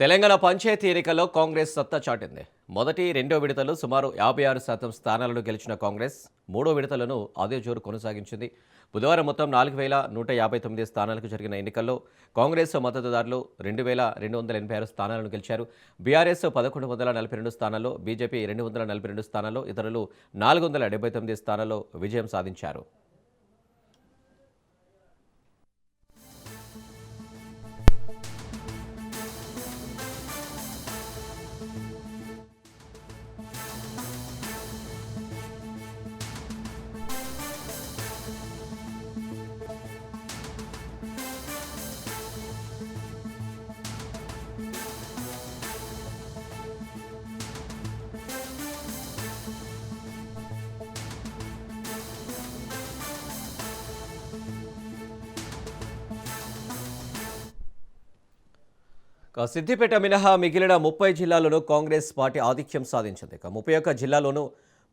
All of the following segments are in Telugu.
తెలంగాణ పంచాయతీ ఎన్నికల్లో కాంగ్రెస్ సత్తా చాటింది. మొదటి రెండో విడతలు సుమారు యాభై ఆరు శాతం స్థానాలను గెలిచిన కాంగ్రెస్ మూడో విడతలను అదే జోరు కొనసాగించింది. బుధవారం మొత్తం నాలుగు వేల నూట యాభై తొమ్మిది స్థానాలకు జరిగిన ఎన్నికల్లో కాంగ్రెస్ మద్దతుదారులు రెండు వేల రెండు వందల ఎనభై ఆరు స్థానాలను గెలిచారు. బీఆర్ఎస్ పదకొండు వందల నలభై రెండు స్థానాల్లో బీజేపీ రెండు వందల నలభై రెండు స్థానాల్లో ఇతరులు నాలుగు వందల డెబ్బై తొమ్మిది స్థానాల్లో విజయం సాధించారు. సిద్దిపేట మినహా మిగిలిన ముప్పై జిల్లాల్లోనూ కాంగ్రెస్ పార్టీ ఆధిక్యం సాధించింది. ఇక ముప్పై ఒక్క జిల్లాలోనూ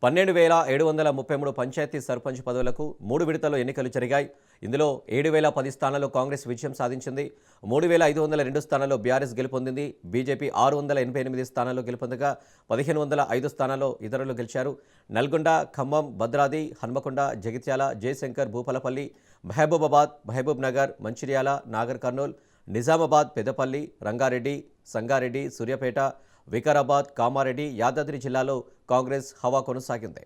పన్నెండు వేల ఏడు వందల ముప్పై మూడు పంచాయతీ సర్పంచ్ పదవులకు మూడు విడతల్లో ఎన్నికలు జరిగాయి. ఇందులో ఏడు వేల పది స్థానాల్లో కాంగ్రెస్ విజయం సాధించింది. మూడు వేల ఐదు వందల రెండు స్థానాల్లో బీఆర్ఎస్ గెలుపొందింది. బీజేపీ ఆరు వందల ఎనభై ఎనిమిది స్థానాల్లో గెలుపొందగా పదిహేను వందల ఐదు స్థానాల్లో ఇతరులు గెలిచారు. నల్గొండ ఖమ్మం భద్రాది హన్మకొండ జగిత్యాల జయశంకర్ భూపాలపల్లి మహబూబాబాద్ మహబూబ్ నగర్ మంచిర్యాల నాగర్ కర్నూల్ నిజామాబాద్ పెద్దపల్లి రంగారెడ్డి సంగారెడ్డి సూర్యాపేట వికారాబాద్ కామారెడ్డి యాదాద్రి జిల్లాలో కాంగ్రెస్ హవా కొనసాగింది.